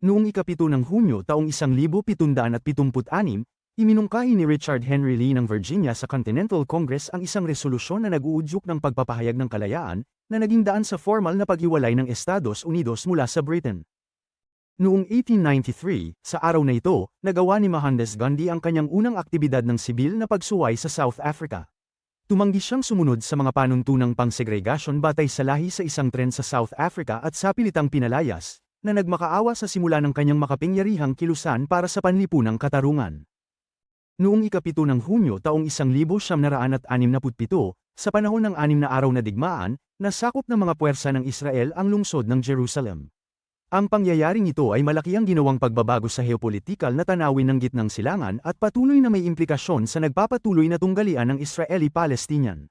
Noong ikapito ng Hunyo taong 1776, iminungkahi ni Richard Henry Lee ng Virginia sa Continental Congress ang isang resolusyon na nag-uudyok ng pagpapahayag ng kalayaan, na naging daan sa formal na paghiwalay ng Estados Unidos mula sa Britain. Noong 1893, sa araw na ito, nagawa ni Mohandas Gandhi ang kanyang unang aktibidad ng sibil na pagsuway sa South Africa. Tumanggi siyang sumunod sa mga panuntunang pang-segregation batay sa lahi sa isang tren sa South Africa at sa pilitang pinalayas, na nagmakaawa sa simula ng kanyang makapingyarihang kilusan para sa panlipunang katarungan. Noong ikapito ng Hunyo taong 1967, sa panahon ng anim na araw na digmaan, nasakop ng mga puwersa ng Israel ang lungsod ng Jerusalem. Ang pangyayaring ito ay malaki ang ginawang pagbabago sa geopolitikal na tanawin ng gitnang silangan at patuloy na may implikasyon sa nagpapatuloy na tunggalian ng Israeli-Palestinian.